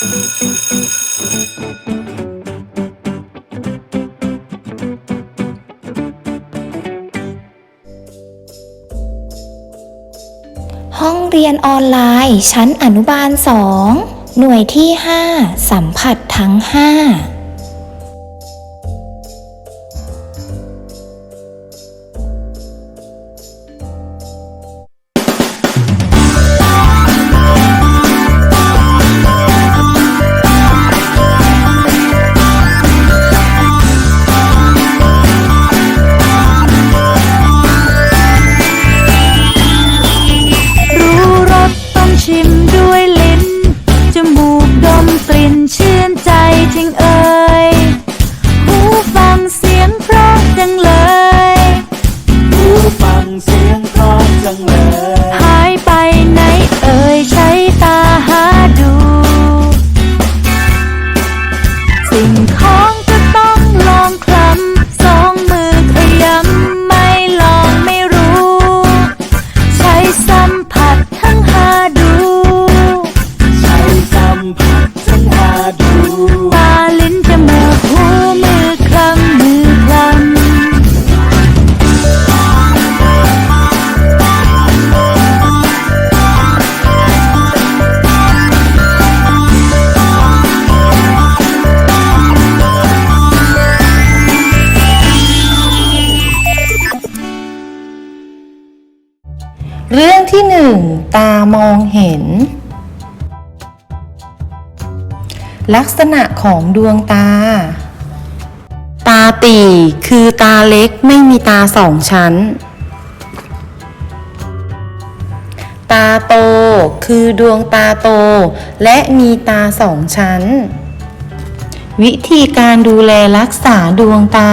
ห้องเรียนออนไลน์ ชั้นอนุบาล 2 หน่วยที่ 5 สัมผัสทั้ง 5 ตามองเห็น ลักษณะของดวงตา ตาตีคือตาเล็กไม่มีตาสองชั้น ตาโตคือดวงตาโต และมีตาสองชั้น วิธีการดูแลรักษาดวงตา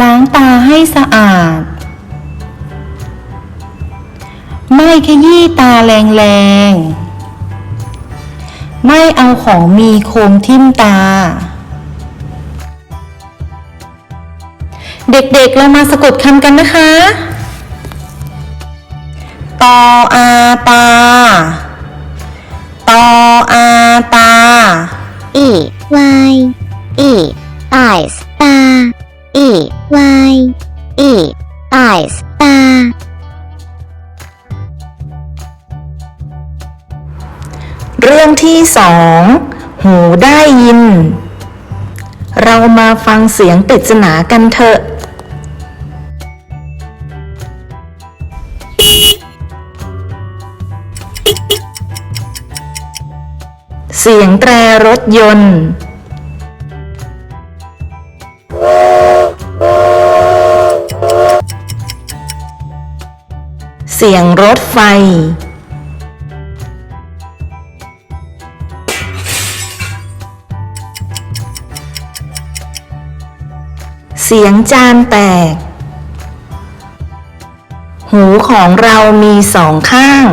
ล้างตาให้สะอาด ไม่ขยี้ตาแรงๆ ไม่เอาของมีคมทิ่มตา เด็กๆ เรามาสะกดคำกันนะคะ ตออาตา ตออาตา E Y E eyes ตา E Y E eyes ตา เรื่องที่สองหูได้ยิน เรามาฟังเสียงปริศนากันเถอะ เสียงแตรรถยนต์ เสียงรถไฟ เสียงจานแตก หูของเรามีสองข้าง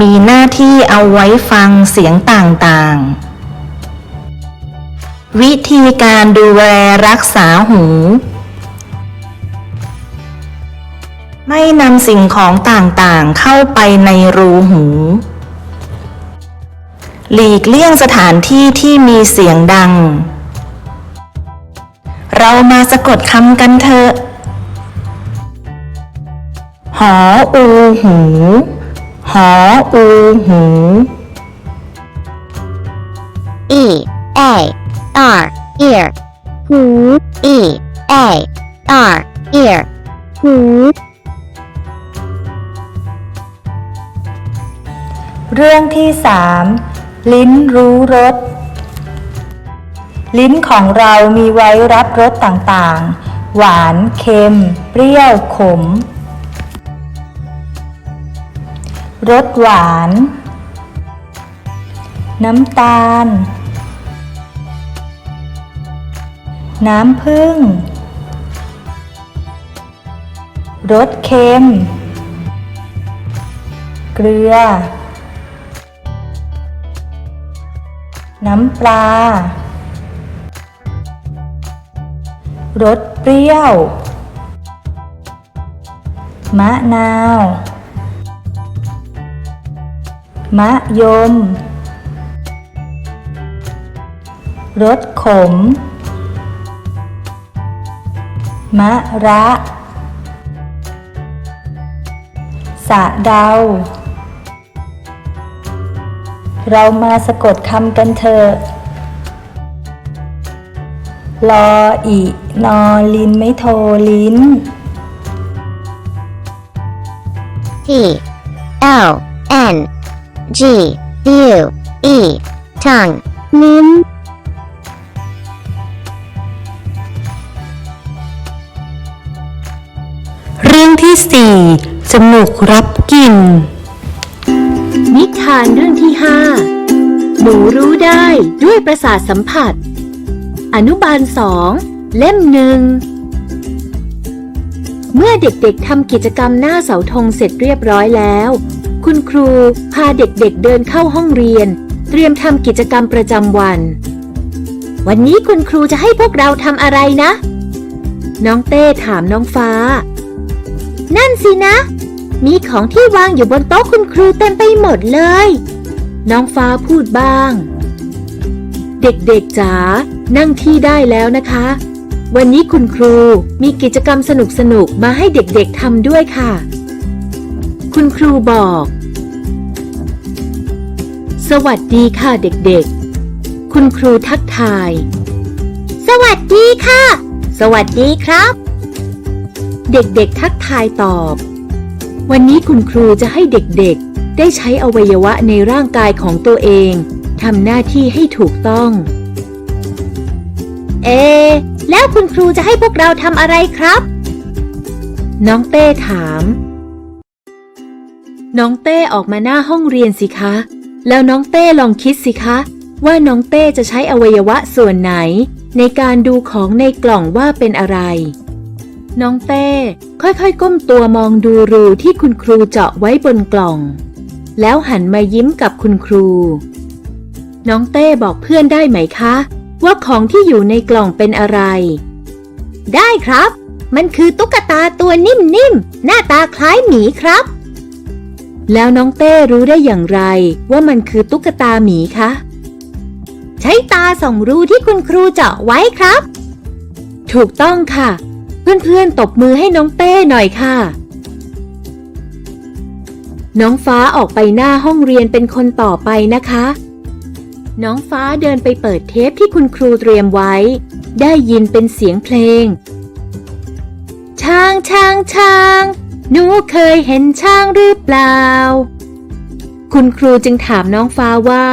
มีหน้าที่เอาไว้ฟังเสียงต่างๆ วิธีการดูแลรักษาหู ไม่นำสิ่งของต่างๆเข้าไปในรูหูหลีกเลี่ยงสถานที่ที่มีเสียงดัง เรามาสะกดคำกันเถอะ หออูหู หออูหู E A R ear หู E A R ear หูเรื่องที่สามลิ้นรู้รส ลิ้นของเรามีไว้รับรสต่างๆ หวาน เค็ม เปรี้ยว ขม รสหวาน น้ำตาล น้ำผึ้ง รสเค็ม เกลือ น้ำปลา รสเปรี้ยว มะนาว มะยม รสขม มะระสะเดา เรามาสะกดคำกันเถอะ ลออีนอลินไม่โทรลิ้น T L N G U E tongue ลิ้น เรื่องที่สี่จมูกรับกลิ่น นิทานเรื่องที่ห้าหนูรู้ได้ด้วยประสาทสัมผัส อนุบาลสองเล่มหนึ่ง เมื่อเด็กๆทำกิจกรรมหน้าเสาธงเสร็จเรียบร้อยแล้ว คุณครูพาเด็กๆเดินเข้าห้องเรียน เตรียมทำกิจกรรมประจำวัน วันนี้คุณครูจะให้พวกเราทำอะไรนะ น้องเต้ถามน้องฟ้า นั่นสินะ มีของที่วางอยู่บนโต๊ะคุณครูเต็มไปหมดเลย น้องฟ้าพูดบ้าง เด็กๆจ๋านั่งที่ได้แล้วนะคะ วันนี้คุณครูมีกิจกรรมสนุกๆมาให้เด็กๆทำด้วยค่ะ คุณครูบอก สวัสดีค่ะเด็กๆ คุณครูทักทาย สวัสดีค่ะ สวัสดีครับ เด็กๆทักทายตอบ วันนี้คุณครูจะให้เด็กๆ ได้ใช้อวัยวะในร่างกายของตัวเอง ทำหน้าที่ให้ถูกต้อง เอ แล้วคุณครูจะให้พวกเราทำอะไรครับ น้องเต้ถาม น้องเต้ออกมาหน้าห้องเรียนสิคะ แล้วน้องเต้ลองคิดสิคะ ว่าน้องเต้จะใช้อวัยวะส่วนไหน ในการดูของในกล่องว่าเป็นอะไร น้องเต้ค่อยๆ ก้มตัวมองดูรูที่คุณครูเจาะไว้บนกล่อง แล้วหันมายิ้มกับคุณครู น้องเต้บอกเพื่อนได้ไหมคะ ว่าของที่อยู่ในกล่องเป็นอะไร ได้ครับ มันคือตุ๊กตาตัวนิ่มๆ หน้าตาคล้ายหมีครับ แล้วน้องเต้รู้ได้อย่างไร ว่ามันคือตุ๊กตาหมีคะ ใช้ตาส่องรูที่คุณครูเจาะไว้ครับ ถูกต้องค่ะ เพื่อนๆตบมือให้น้องเต้หน่อยค่ะน้องฟ้าออกไปหน้าห้องเรียนเป็นคนต่อไปนะคะ น้องฟ้าเดินไปเปิดเทปที่คุณครูเตรียมไว้ ได้ยินเป็นเสียงเพลง ช้างช้างช้างหนูเคยเห็นช้างหรือเปล่า คุณครูจึงถามน้องฟ้าว่า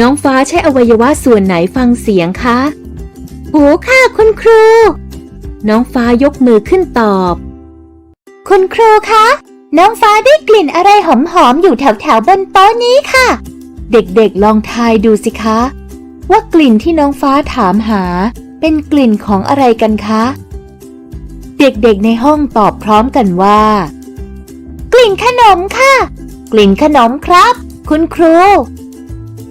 น้องฟ้าใช้อวัยวะส่วนไหนฟังเสียงคะหูค่ะคุณครู น้องฟ้ายกมือขึ้นตอบ คุณครูคะ น้องฟ้าได้กลิ่นอะไรหอมๆอยู่แถวๆบนโต๊ะนี้ค่ะ เด็กๆลองทายดูสิคะ ว่ากลิ่นที่น้องฟ้าถามหา เป็นกลิ่นของอะไรกันคะ เด็กๆในห้องตอบพร้อมกันว่า กลิ่นขนมค่ะ กลิ่นขนมครับ คุณครู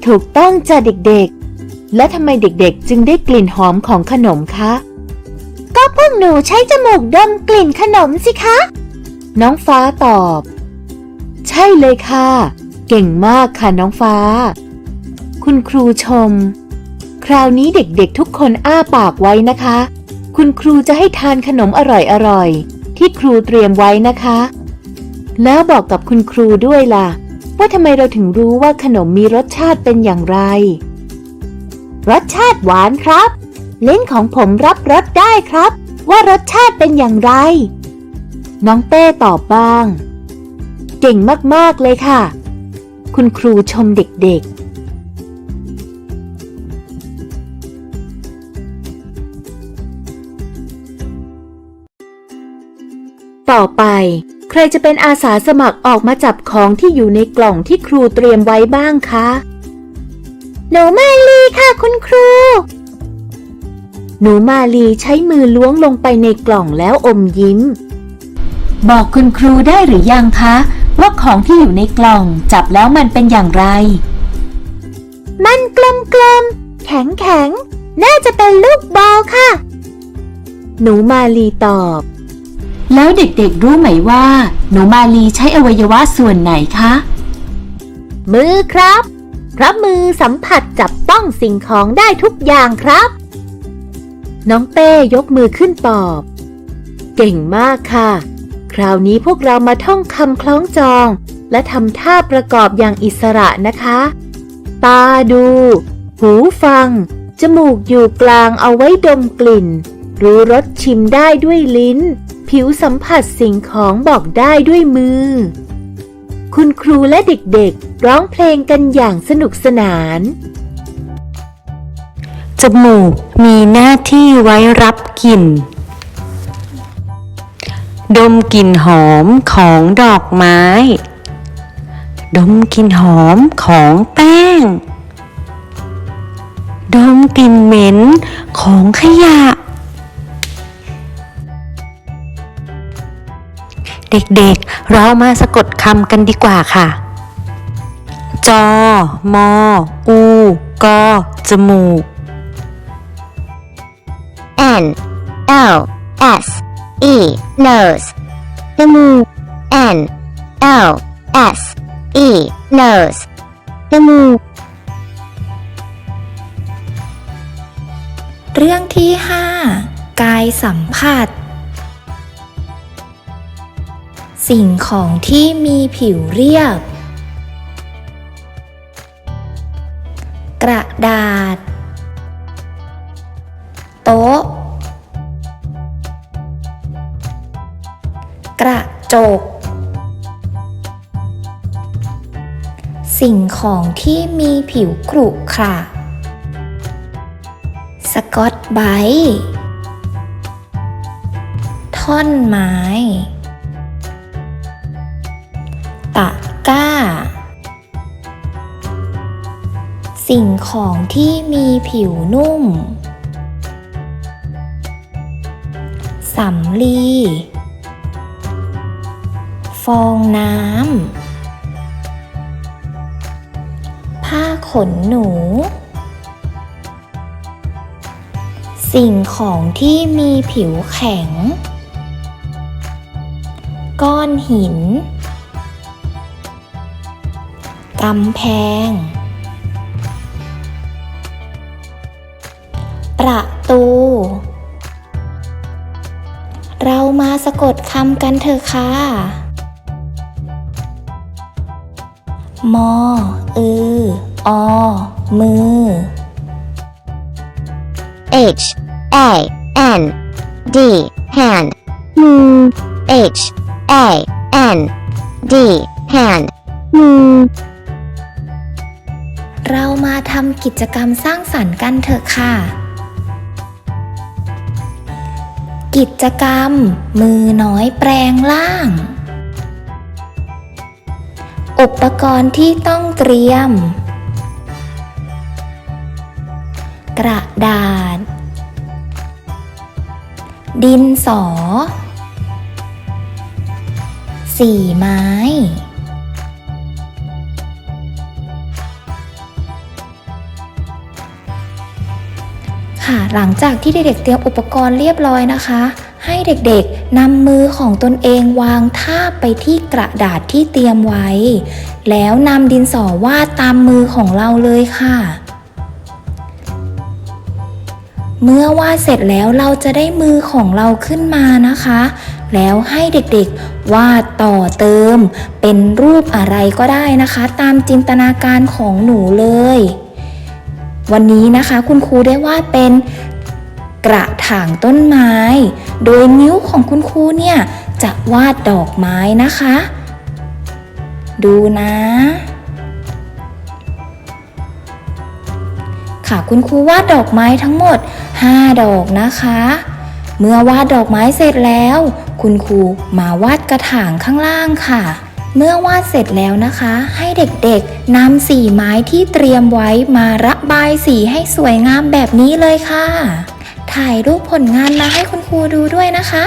ถูกต้องจ้ะเด็กๆ และทำไมเด็กๆ จึงได้กลิ่นหอมของขนมคะก็พวกหนูใช้จมูกดมกลิ่นขนมสิคะ น้องฟ้าตอบ ใช่เลยค่ะ เก่งมากค่ะน้องฟ้า คุณครูชม คราวนี้เด็กๆทุกคนอ้าปากไว้นะคะ คุณครูจะให้ทานขนมอร่อยๆ ที่ครูเตรียมไว้นะคะ แล้วบอกกับคุณครูด้วยล่ะ ว่าทำไมเราถึงรู้ว่าขนมมีรสชาติเป็นอย่างไร รสชาติหวานครับ เลิ้นของผมรับรสได้ครับ ว่ารสชาติเป็นอย่างไร น้องเต้ตอบบ้าง เก่งมากๆเลยค่ะ คุณครูชมเด็กๆต่อไป ใครจะเป็นอาสาสมัครออกมาจับของที่อยู่ในกล่องที่ครูเตรียมไว้บ้างคะหนูมาลีค่ะคุณครู หนูมาลีใช้มือล้วงลงไปในกล่องแล้วอมยิ้ม บอกคุณครูได้หรือยังคะ ว่าของที่อยู่ในกล่องจับแล้วมันเป็นอย่างไร มันกลมกลมๆแข็งแข็งๆน่าจะเป็นลูกบอลค่ะ หนูมาลีตอบ แล้วเด็กๆรู้ไหมว่า หนูมาลีใช้อวัยวะส่วนไหนคะ มือครับ เพราะมือสัมผัสจับต้องสิ่งของได้ทุกอย่างครับ น้องเต้ยกมือขึ้นตอบ เก่งมากค่ะ คราวนี้พวกเรามาท่องคำคล้องจอง และทำท่าประกอบอย่างอิสระนะคะ ตาดู หูฟัง จมูกอยู่กลางเอาไว้ดมกลิ่น รู้รสชิมได้ด้วยลิ้น ผิวสัมผัสสิ่งของบอกได้ด้วยมือ คุณครูและเด็กๆ ร้องเพลงกันอย่างสนุกสนานจมูกมีหน้าที่ไว้รับกลิ่น ดมกลิ่นหอมของดอกไม้ ดมกลิ่นหอมของแป้ง ดมกลิ่นเหม็นของขยะ เด็กๆเรามาสะกดคำกันดีกว่าค่ะ จอ มอ อู กอ จมูก N O S E nose จมูก N O S E nose จมูก เรื่องที่ 5 กายสัมผัส สิ่งของที่มีผิวเรียบ กระดาษ โต๊ะ กระจก สิ่งของที่มีผิวกรุขระสกอตไบท์ท่อนไม้ ตะกร้า สิ่งของที่มีผิวนุ่ม สำลี ฟองน้ำ ผ้าขนหนู สิ่งของที่มีผิวแข็ง ก้อนหิน กำแพง ประตูเรามาสะกดคำกันเถอะค่ะ มอ อือ อ มือ H A N D hand มือ H A N D hand มือเรามาทำกิจกรรมสร้างสรรค์กันเถอะค่ะ กิจกรรม มือน้อยแปลงร่าง อุปกรณ์ที่ต้องเตรียม กระดาษ ดินสอ สีไม้ ค่ะหลังจากที่เด็กๆเตรียมอุปกรณ์เรียบร้อยนะคะ ให้เด็กๆนำมือของตนเองวางทาบไปที่กระดาษที่เตรียมไว้ แล้วนำดินสอวาดตามมือของเราเลยค่ะ เมื่อวาดเสร็จแล้วเราจะได้มือของเราขึ้นมานะคะ แล้วให้เด็กๆวาดต่อเติม เป็นรูปอะไรก็ได้นะคะ ตามจินตนาการของหนูเลย วันนี้นะคะคุณครูได้วาดเป็น กระถางต้นไม้ โดยนิ้วของคุณครูเนี่ยจะวาดดอกไม้นะคะ ดูนะ ค่ะคุณครูวาดดอกไม้ทั้งหมด 5 ดอกนะคะ เมื่อวาดดอกไม้เสร็จแล้ว คุณครูมาวาดกระถางข้างล่างค่ะเมื่อวาดเสร็จแล้วนะคะ ให้เด็กๆนำสีไม้ที่เตรียมไว้มาระบายสีให้สวยงามแบบนี้เลยค่ะ ถ่ายรูปผลงานมาให้คุณครูดูด้วยนะคะ